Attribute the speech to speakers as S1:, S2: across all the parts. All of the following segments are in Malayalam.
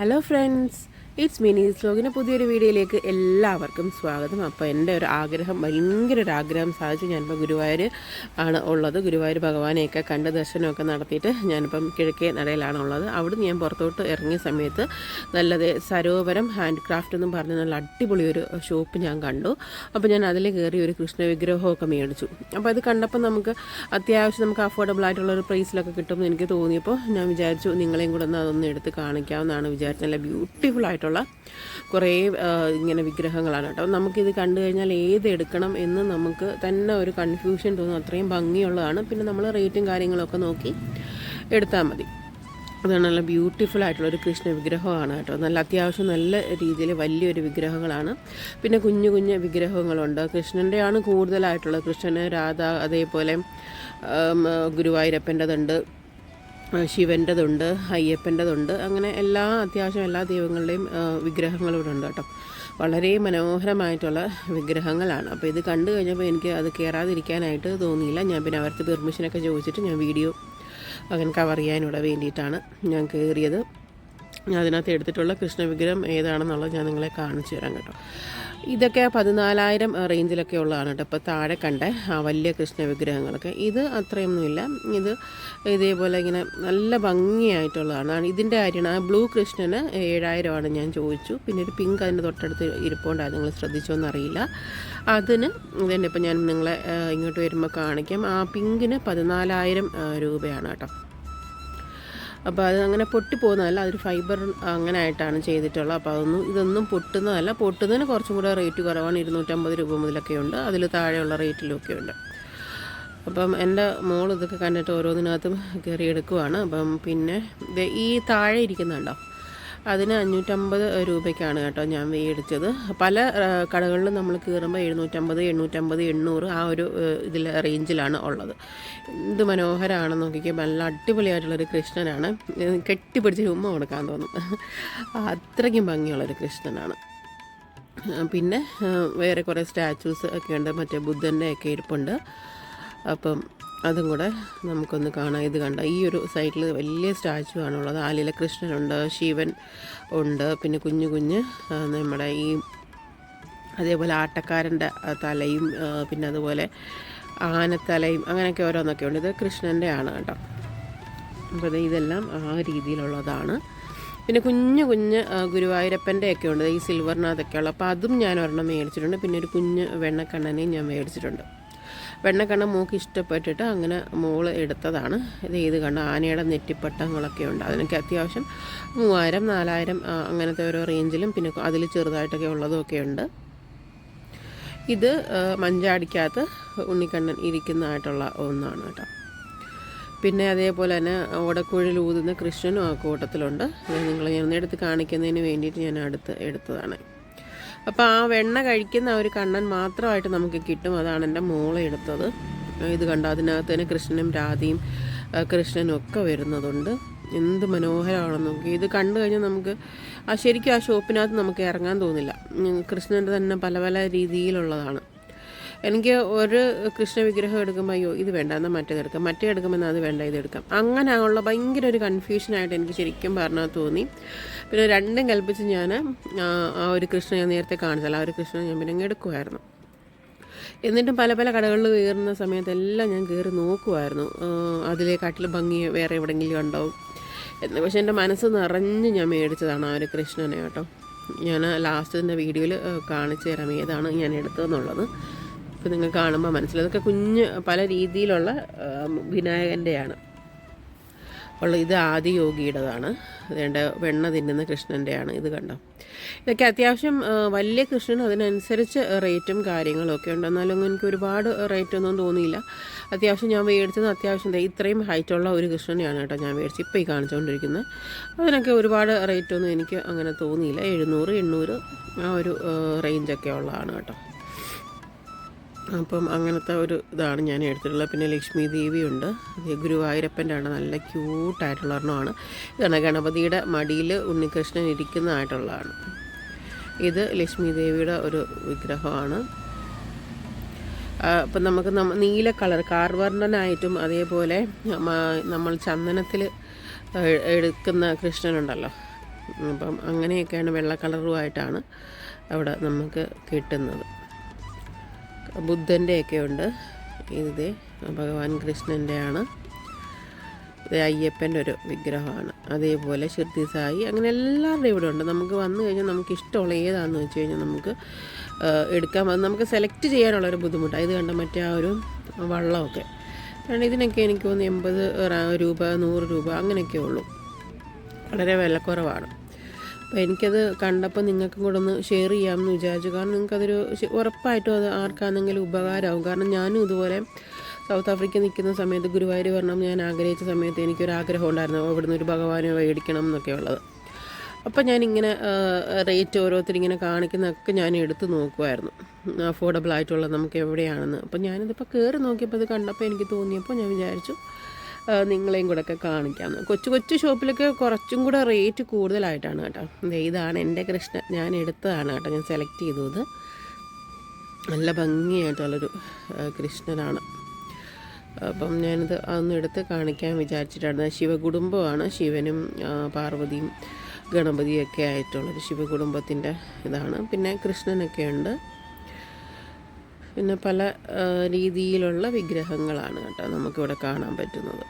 S1: Hello friends, ഇറ്റ്സ് മിനി സ്ലോഗിന്റെ പുതിയൊരു വീഡിയോയിലേക്ക് എല്ലാവർക്കും സ്വാഗതം. അപ്പോൾ എന്റെ ഒരു ആഗ്രഹം ഭയങ്കര ഒരു ആഗ്രഹം സാധിച്ചു. ഞാനിപ്പോൾ ഗുരുവായൂർ ആണ് ഉള്ളത്. ഗുരുവായൂർ ഭഗവാനെയൊക്കെ കണ്ട് ദർശനമൊക്കെ നടത്തിയിട്ട് ഞാനിപ്പം കിഴക്കേ നടയിലാണ് ഉള്ളത്. അവിടുന്ന് ഞാൻ പുറത്തോട്ട് ഇറങ്ങിയ സമയത്ത് നല്ലത് സരോവരം ഹാൻഡ് ക്രാഫ്റ്റ് എന്നും പറഞ്ഞ നല്ല അടിപൊളി ഒരു ഷോപ്പ് ഞാൻ കണ്ടു. അപ്പോൾ ഞാൻ അതിൽ കയറി ഒരു കൃഷ്ണ വിഗ്രഹമൊക്കെ മേടിച്ചു. അപ്പോൾ അത് കണ്ടപ്പോൾ നമുക്ക് അത്യാവശ്യം നമുക്ക് അഫോർഡബിൾ ആയിട്ടുള്ള ഒരു പ്രൈസിലൊക്കെ കിട്ടുമെന്ന് എനിക്ക് തോന്നിയപ്പോൾ ഞാൻ വിചാരിച്ചു നിങ്ങളെയും കൂടെ ഒന്ന് അതൊന്ന് എടുത്ത് കാണിക്കാവുന്നതാണ് വിചാരിച്ചത്. നല്ല ബ്യൂട്ടിഫുൾ ആയിട്ടുള്ള കുറേ ഇങ്ങനെ വിഗ്രഹങ്ങളാണ് കേട്ടോ. നമുക്കിത് കണ്ടു കഴിഞ്ഞാൽ ഏത് എടുക്കണം എന്ന് നമുക്ക് തന്നെ ഒരു കൺഫ്യൂഷൻ തോന്നും. അത്രയും ഭംഗിയുള്ളതാണ്. പിന്നെ നമ്മൾ റേറ്റും കാര്യങ്ങളൊക്കെ നോക്കി എടുത്താൽ മതി. അതാണ് നല്ല ബ്യൂട്ടിഫുൾ ആയിട്ടുള്ള ഒരു കൃഷ്ണ വിഗ്രഹമാണ് കേട്ടോ. നല്ല അത്യാവശ്യം നല്ല രീതിയിൽ വലിയൊരു വിഗ്രഹങ്ങളാണ്. പിന്നെ കുഞ്ഞു കുഞ്ഞു വിഗ്രഹങ്ങളുണ്ട്. കൃഷ്ണന്റെയാണ് കൂടുതലായിട്ടുള്ളത്. കൃഷ്ണന് രാധ അതേപോലെ ഗുരുവായൂരപ്പന്റെതുണ്ട്. ശിവന്റെതുണ്ട് അയ്യപ്പന്റെതുണ്ട് അങ്ങനെ എല്ലാ അത്യാവശ്യം എല്ലാ ദൈവങ്ങളുടെയും ആ, വിഗ്രഹങ്ങളും ഇവിടെ ഉണ്ട് കേട്ടോ. വളരെ മനോഹരമായിട്ടുള്ള വിഗ്രഹങ്ങളാണ്. അപ്പോൾ ഇത് കണ്ടു കഴിഞ്ഞപ്പോൾ എനിക്ക് അത് കയറാതിരിക്കാനായിട്ട് തോന്നിയില്ല. ഞാൻ പിന്നെ അവർക്ക് പെർമിഷനൊക്കെ ചോദിച്ചിട്ട് ഞാൻ വീഡിയോ അങ്ങനെ കവർ ചെയ്യാനിവിടെ വേണ്ടിയിട്ടാണ് ഞാൻ കയറിയത് അതിനകത്ത് എടുത്തിട്ടുള്ള കൃഷ്ണ വിഗ്രഹം ഏതാണെന്നുള്ളത് ഞാൻ നിങ്ങളെ കാണിച്ചു തരാം കേട്ടോ. ഇതൊക്കെ പതിനാലായിരം റേഞ്ചിലൊക്കെ ഉള്ളതാണ് കേട്ടോ. ഇപ്പോൾ താഴെ കണ്ട വലിയ കൃഷ്ണ വിഗ്രഹങ്ങളൊക്കെ ഇത് അത്രയൊന്നുമില്ല. ഇത് ഇതേപോലെ ഇങ്ങനെ നല്ല ഭംഗിയായിട്ടുള്ളതാണ്. ഇതിന്റെ കാര്യമാണ് ആ ബ്ലൂ കൃഷ്ണന് ഏഴായിരമാണ് ഞാൻ ചോദിച്ചു. പിന്നെ ഒരു പിങ്ക് അതിന്റെ തൊട്ടടുത്ത് ഇരിപ്പുണ്ടായിരുന്നു നിങ്ങൾ ശ്രദ്ധിച്ചോന്നറിയില്ല അതിന് ഇതന്നെ ഇപ്പം ഞാൻ നിങ്ങളെ ഇങ്ങോട്ട് വരുമ്പോൾ കാണിക്കാം. ആ പിങ്കിന് പതിനാലായിരം രൂപയാണ് കേട്ടോ. അപ്പോൾ അത് അങ്ങനെ പൊട്ടിപ്പോകുന്നതല്ല അതൊരു ഫൈബർ അങ്ങനെ ആയിട്ടാണ് ചെയ്തിട്ടുള്ളത്. അപ്പോൾ അതൊന്നും ഇതൊന്നും പൊട്ടുന്നതല്ല. പൊട്ടുന്നതിന് കുറച്ചും കൂടെ റേറ്റ് കുറവാണ്. ഇരുന്നൂറ്റമ്പത് രൂപ മുതലൊക്കെ ഉണ്ട്. അതിൽ താഴെയുള്ള റേറ്റിലൊക്കെ ഉണ്ട്. അപ്പം എന്റെ മോൾ ഇതൊക്കെ കണ്ടിട്ട് ഓരോന്നിനകത്തും കയറിയെടുക്കുവാണ് അപ്പം പിന്നെ ഈ താഴെ ഇരിക്കുന്നുണ്ടോ? അതിന് അഞ്ഞൂറ്റമ്പത് രൂപയ്ക്കാണ് കേട്ടോ ഞാൻ മേടിച്ചത് പല കടകളിലും നമ്മൾ കയറുമ്പോൾ എഴുന്നൂറ്റമ്പത് എണ്ണൂറ്റമ്പത് എണ്ണൂറ് ആ ഒരു ഇതിൽ റേഞ്ചിലാണ് ഉള്ളത്. എന്ത് മനോഹരമാണെന്ന് നോക്കിക്കുക നല്ല അടിപൊളിയായിട്ടുള്ളൊരു കൃഷ്ണനാണ്. കെട്ടിപ്പിടിച്ച് ഉമ്മ കൊടുക്കാൻ തോന്നും. അത്രയ്ക്കും ഭംഗിയുള്ളൊരു കൃഷ്ണനാണ്. പിന്നെ വേറെ കുറേ സ്റ്റാച്യൂസ് ഒക്കെ ഉണ്ട്. മറ്റേ ബുദ്ധന്റെ ഒക്കെ ഇരിപ്പുണ്ട്. അപ്പം അതും കൂടെ നമുക്കൊന്ന് കാണാം. ഇത് കണ്ട ഈ ഒരു സൈഡിൽ വലിയ സ്റ്റാച്ചു ആണുള്ളത്. ആലില കൃഷ്ണനുണ്ട് ശിവൻ ഉണ്ട് പിന്നെ കുഞ്ഞു കുഞ്ഞ് നമ്മുടെ ഈ അതേപോലെ ആട്ടക്കാരന്റെ തലയും പിന്നെ അതുപോലെ ആനത്തലയും അങ്ങനെയൊക്കെ ഓരോന്നൊക്കെ ഉണ്ട്. ഇത് കൃഷ്ണന്റെ ആണ് കേട്ടോ. അപ്പോൾ ഇതെല്ലാം ആ രീതിയിലുള്ളതാണ്. പിന്നെ കുഞ്ഞു കുഞ്ഞ് ഗുരുവായൂരപ്പന്റെ ഒക്കെ ഉണ്ട്. ഈ സിൽവറിനകത്തൊക്കെ ഉള്ള അപ്പോൾ അതും ഞാൻ ഒരെണ്ണം മേടിച്ചിട്ടുണ്ട്. പിന്നെ ഒരു കുഞ്ഞ് വെണ്ണക്കണ്ണനെയും ഞാൻ മേടിച്ചിട്ടുണ്ട്. വെണ്ണക്കണ്ണ മോക്ക് ഇഷ്ടപ്പെട്ടിട്ട് അങ്ങനെ മോൾ എടുത്തതാണ്. ഇത് ഇത് കണ്ട ആനയുടെ നെറ്റിപ്പട്ടങ്ങളൊക്കെ ഉണ്ട്. അതിനൊക്കെ അത്യാവശ്യം മൂവായിരം നാലായിരം അങ്ങനത്തെ ഓരോ റേഞ്ചിലും പിന്നെ അതിൽ ചെറുതായിട്ടൊക്കെ ഉള്ളതൊക്കെ ഉണ്ട്. ഇത് മഞ്ചാടിക്കകത്ത് ഉണ്ണിക്കണ്ണൻ ഇരിക്കുന്നതായിട്ടുള്ള ഒന്നാണ് കേട്ടോ. പിന്നെ അതേപോലെ തന്നെ ഓടക്കുഴൽ ഊതുന്ന കൃഷ്ണനും ആ കൂട്ടത്തിലുണ്ട്. അത് നിങ്ങൾ ഞാൻ എടുത്ത് കാണിക്കുന്നതിന് വേണ്ടിയിട്ട് ഞാൻ അടുത്ത് എടുത്തതാണ്. അപ്പോൾ ആ വെണ്ണ കഴിക്കുന്ന ഒരു കണ്ണൻ മാത്രമായിട്ട് നമുക്ക് കിട്ടും. അതാണ് എന്റെ മോളെ എടുത്തത്. ഇത് കണ്ട? അതിനകത്ത് തന്നെ കൃഷ്ണനും രാധയും കൃഷ്ണനും ഒക്കെ വരുന്നതുണ്ട്. എന്ത് മനോഹരമാണെന്ന് നോക്കി. ഇത് കണ്ടു കഴിഞ്ഞാൽ നമുക്ക് ആ ശരിക്കും ആ ഷോപ്പിനകത്ത് നമുക്ക് ഇറങ്ങാൻ തോന്നില്ല. കൃഷ്ണന്റെ തന്നെ പല പല രീതിയിലുള്ളതാണ്. എനിക്ക് ഒരു കൃഷ്ണ വിഗ്രഹം എടുക്കുമ്പോൾ അയ്യോ ഇത് വേണ്ട എന്നാൽ മറ്റേത് എടുക്കാം. മറ്റേ എടുക്കുമ്പോൾ അത് വേണ്ട ഇത് എടുക്കാം. അങ്ങനെ ഉള്ള ഭയങ്കര ഒരു കൺഫ്യൂഷനായിട്ട് എനിക്ക് ശരിക്കും പറഞ്ഞാൽ തോന്നി. പിന്നെ രണ്ടും കൽപ്പിച്ച് ഞാൻ ആ ഒരു കൃഷ്ണ ഞാൻ നേരത്തെ കാണിച്ചല്ല ആ ഒരു കൃഷ്ണ ഞാൻ പിന്നെ എടുക്കുമായിരുന്നു എന്നിട്ടും പല പല കടകളിൽ കയറുന്ന സമയത്തെല്ലാം ഞാൻ കയറി നോക്കുമായിരുന്നു അതിലേക്കാട്ടിൽ ഭംഗി വേറെ എവിടെയെങ്കിലും ഉണ്ടാവും എന്ന് പക്ഷേ എന്റെ മനസ്സ് നിറഞ്ഞ് ഞാൻ മേടിച്ചതാണ് ആ ഒരു കൃഷ്ണനെ കേട്ടോ. ഞാൻ ലാസ്റ്റിന്റെ വീഡിയോയിൽ കാണിച്ചു തരാം ഏതാണ് ഞാൻ എടുത്തതെന്നുള്ളത്. ഇപ്പോൾ നിങ്ങൾ കാണുമ്പോൾ മനസ്സിലാവും. ഇതൊക്കെ കുഞ്ഞ് പല രീതിയിലുള്ള വിനായകന്റെയാണ് ഉള്ള ഇത് ആദിയോഗിയുടേതാണ് വേണ്ട വെണ്ണ തിന്നുന്ന കൃഷ്ണന്റെയാണ് ഇത് കണ്ടോ. ഇതൊക്കെ അത്യാവശ്യം വലിയ കൃഷ്ണൻ അതിനനുസരിച്ച് റേറ്റും കാര്യങ്ങളൊക്കെ ഉണ്ട്. എന്നാലും എനിക്ക് ഒരുപാട് റേറ്റ് ഒന്നും തോന്നിയില്ല. അത്യാവശ്യം ഞാൻ മേടിച്ചത് അത്യാവശ്യം ഇത്രയും ഹൈറ്റുള്ള ഒരു കൃഷ്ണനെയാണ് കേട്ടോ ഞാൻ മേടിച്ചത്. ഇപ്പോൾ ഈ കാണിച്ചുകൊണ്ടിരിക്കുന്നത് അതിനൊക്കെ ഒരുപാട് റേറ്റൊന്നും എനിക്ക് അങ്ങനെ തോന്നിയില്ല. എഴുന്നൂറ് എണ്ണൂറ് ആ ഒരു റേഞ്ചൊക്കെ ഉള്ളതാണ് കേട്ടോ. അപ്പം അങ്ങനത്തെ ഒരു ഇതാണ് ഞാൻ എടുത്തിട്ടുള്ളത്. പിന്നെ ലക്ഷ്മി ദേവിയുണ്ട്. ഗുരുവായൂരപ്പന്റെ ആണ് നല്ല ക്യൂട്ടായിട്ടുള്ള ഒരെണ്ണമാണ്. ഇതാണ് ഗണപതിയുടെ മടിയിൽ ഉണ്ണികൃഷ്ണൻ ഇരിക്കുന്നതായിട്ടുള്ളതാണ്. ഇത് ലക്ഷ്മി ദേവിയുടെ ഒരു വിഗ്രഹമാണ്. അപ്പം നമുക്ക് നമ്മ നീല കളർ കാർവർണനായിട്ടും അതേപോലെ നമ്മൾ ചന്ദനത്തിൽ എടുക്കുന്ന കൃഷ്ണനുണ്ടല്ലോ. അപ്പം അങ്ങനെയൊക്കെയാണ് വെള്ള കളറുമായിട്ടാണ് അവിടെ നമുക്ക് കിട്ടുന്നത്. ബുദ്ധന്റെയൊക്കെ ഉണ്ട് ഇത് ഭഗവാൻ കൃഷ്ണന്റെയാണ്. ഇത് അയ്യപ്പന്റെ ഒരു വിഗ്രഹമാണ്. അതേപോലെ ഷിർദി സായി അങ്ങനെ എല്ലാവരുടെയും ഇവിടെ ഉണ്ട് നമുക്ക് വന്നു കഴിഞ്ഞാൽ നമുക്ക് ഇഷ്ടമുള്ള ഏതാണെന്ന് വെച്ച് കഴിഞ്ഞാൽ നമുക്ക് എടുക്കാം. എടുക്കാൻ അത് നമുക്ക് സെലക്ട് ചെയ്യാനുള്ളൊരു ബുദ്ധിമുട്ടാണ് ഇത് കണ്ട മറ്റേ ആ ഒരു വള്ളമൊക്കെ. കാരണം ഇതിനൊക്കെ എനിക്ക് തോന്നുന്നു എൺപത് രൂപ നൂറ് രൂപ അങ്ങനെയൊക്കെ ഉള്ളൂ. വളരെ വിലക്കുറവാണ്. അപ്പോൾ എനിക്കത് കണ്ടപ്പോൾ നിങ്ങൾക്കും കൂടെ ഒന്ന് ഷെയർ ചെയ്യാമെന്ന് വിചാരിച്ചു. കാരണം നിങ്ങൾക്കതൊരു ഉറപ്പായിട്ടും അത് ആർക്കാണെങ്കിലും ഉപകാരമാവും കാരണം ഞാനും ഇതുപോലെ സൗത്ത് ആഫ്രിക്ക നിൽക്കുന്ന സമയത്ത് ഗുരുവായൂർ വരണം ഞാൻ ആഗ്രഹിച്ച സമയത്ത് എനിക്കൊരു ആഗ്രഹം ഉണ്ടായിരുന്നു. അവിടുന്ന് ഒരു ഭഗവാനെ മേടിക്കണം എന്നൊക്കെ ഉള്ളത്. അപ്പോൾ ഞാനിങ്ങനെ റേറ്റ് ഓരോരുത്തരിങ്ങനെ കാണിക്കുന്നതൊക്കെ ഞാൻ എടുത്തു നോക്കുമായിരുന്നു അഫോർഡബിൾ ആയിട്ടുള്ളത് നമുക്ക് എവിടെയാണെന്ന്. അപ്പോൾ ഞാനിതിപ്പോൾ കയറി നോക്കിയപ്പോൾ ഇത് കണ്ടപ്പോൾ എനിക്ക് തോന്നിയപ്പോൾ ഞാൻ വിചാരിച്ചു നിങ്ങളെയും കൂടെ ഒക്കെ കാണിക്കാം. കൊച്ചു കൊച്ചു ഷോപ്പിലൊക്കെ കുറച്ചും കൂടെ റേറ്റ് കൂടുതലായിട്ടാണ് കേട്ടോ. ഇതാണ് എന്റെ കൃഷ്ണ. ഞാൻ എടുത്തതാണ് കേട്ടോ. ഞാൻ സെലക്ട് ചെയ്തത്. നല്ല ഭംഗിയായിട്ടുള്ളൊരു കൃഷ്ണനാണ്. അപ്പം ഞാനിത് അന്ന് എടുത്ത് കാണിക്കാൻ വിചാരിച്ചിട്ടാണ്. ശിവകുടുംബമാണ്. ശിവനും പാർവതിയും ഗണപതിയും ഒക്കെ ആയിട്ടുള്ളൊരു ശിവകുടുംബത്തിന്റെ ഇതാണ്. പിന്നെ കൃഷ്ണനൊക്കെ ഉണ്ട്. പിന്നെ പല രീതിയിലുള്ള വിഗ്രഹങ്ങളാണ് കേട്ടോ നമുക്കിവിടെ കാണാൻ പറ്റുന്നത്.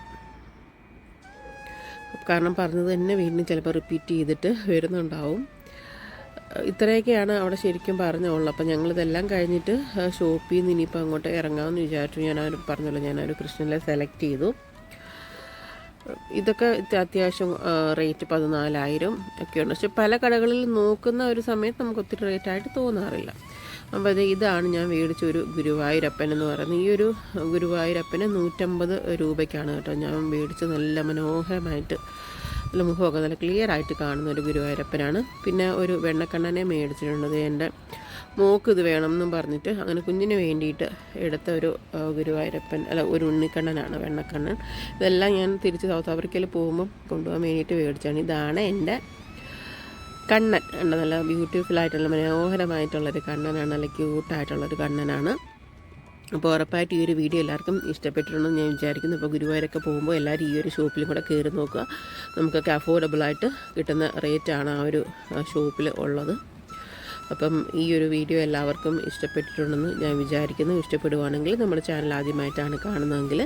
S1: കാരണം പറഞ്ഞത് തന്നെ വീണ്ടും ചിലപ്പോൾ റിപ്പീറ്റ് ചെയ്തിട്ട് വരുന്നുണ്ടാവും. ഇത്രയൊക്കെയാണ് അവിടെ ശരിക്കും പറഞ്ഞുള്ളൂ അപ്പം ഞങ്ങളിതെല്ലാം കഴിഞ്ഞിട്ട് ഷോപ്പിൽ നിന്ന് ഇനിയിപ്പോൾ അങ്ങോട്ട് ഇറങ്ങാമെന്ന് വിചാരിച്ചു. ഞാൻ അവർ പറഞ്ഞല്ലോ ഞാൻ ഒരു കൃഷ്ണനെ സെലക്ട് ചെയ്തു. ഇതൊക്കെ അത്യാവശ്യം റേറ്റ് പതിനാലായിരം ഒക്കെയുണ്ട്. പക്ഷെ പല കടകളിൽ നോക്കുന്ന ഒരു സമയത്ത് നമുക്ക് ഒത്തിരി റേറ്റായിട്ട് തോന്നാറില്ല. അപ്പോൾ ഇതാണ് ഞാൻ മേടിച്ച ഒരു ഗുരുവായൂരപ്പൻ എന്ന് പറയുന്നത്. ഈ ഒരു ഗുരുവായൂരപ്പന് നൂറ്റമ്പത് രൂപയ്ക്കാണ് കേട്ടോ ഞാൻ മേടിച്ച് നല്ല മനോഹരമായിട്ട് നല്ല മുഖമൊക്കെ നല്ല ക്ലിയർ ആയിട്ട് കാണുന്ന ഒരു ഗുരുവായൂരപ്പനാണ്. പിന്നെ ഒരു വെണ്ണക്കണ്ണനെ മേടിച്ചിട്ടുള്ളത് എന്റെ മോക്ക് ഇത് വേണം എന്നും പറഞ്ഞിട്ട് അങ്ങനെ കുഞ്ഞിന് വേണ്ടിയിട്ട് എടുത്ത ഒരു ഗുരുവായൂരപ്പൻ അല്ല ഒരു ഉണ്ണിക്കണ്ണനാണ് വെണ്ണക്കണ്ണൻ. ഇതെല്ലാം ഞാൻ തിരിച്ച് സൗത്ത് ആഫ്രിക്കയിൽ പോകുമ്പം കൊണ്ടുപോകാൻ വേണ്ടിയിട്ട് മേടിച്ചാണ് ഇതാണ് എന്റെ കണ്ണൻ ഉണ്ട്. നല്ല ബ്യൂട്ടിഫുൾ ആയിട്ടുള്ള മനോഹരമായിട്ടുള്ളൊരു കണ്ണനാണ്. നല്ല ക്യൂട്ടായിട്ടുള്ളൊരു കണ്ണനാണ്. അപ്പോൾ ഉറപ്പായിട്ട് ഈ ഒരു വീഡിയോ എല്ലാവർക്കും ഇഷ്ടപ്പെട്ടിട്ടുണ്ടെന്ന് ഞാൻ വിചാരിക്കുന്നു. അപ്പോൾ ഗുരുവായൂരൊക്കെ പോകുമ്പോൾ എല്ലാവരും ഈ ഒരു ഷോപ്പിലും കൂടെ കയറി നോക്കുക. നമുക്കൊക്കെ അഫോർഡബിളായിട്ട് കിട്ടുന്ന റേറ്റാണ് ആ ഒരു ഷോപ്പിൽ ഉള്ളത്. അപ്പം ഈ ഒരു വീഡിയോ എല്ലാവർക്കും ഇഷ്ടപ്പെട്ടിട്ടുണ്ടെന്ന് ഞാൻ വിചാരിക്കുന്നു. ഇഷ്ടപ്പെടുവാണെങ്കിൽ നമ്മുടെ ചാനൽ ആദ്യമായിട്ടാണ് കാണുന്നതെങ്കിൽ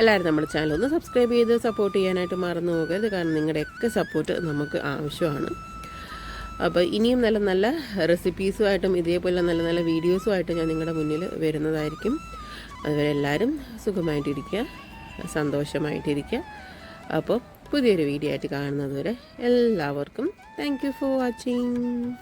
S1: എല്ലാവരും നമ്മുടെ ചാനൽ ഒന്ന് സബ്സ്ക്രൈബ് ചെയ്ത് സപ്പോർട്ട് ചെയ്യാനായിട്ട് മറന്നു പോകരുത്. കാരണം നിങ്ങളുടെയൊക്കെ സപ്പോർട്ട് നമുക്ക് ആവശ്യമാണ്. അപ്പോൾ ഇനിയും നല്ല നല്ല റെസിപ്പീസുമായിട്ടും ഇതേപോലെ നല്ല നല്ല വീഡിയോസുമായിട്ട് ഞാൻ നിങ്ങളുടെ മുന്നിൽ വരുന്നതായിരിക്കും. അതുവരെ എല്ലാവരും സുഖമായിട്ടിരിക്കുക സന്തോഷമായിട്ടിരിക്കുക. അപ്പോൾ പുതിയൊരു വീഡിയോ ആയിട്ട് കാണുന്നതുവരെ എല്ലാവർക്കും താങ്ക് ഫോർ വാച്ചിങ്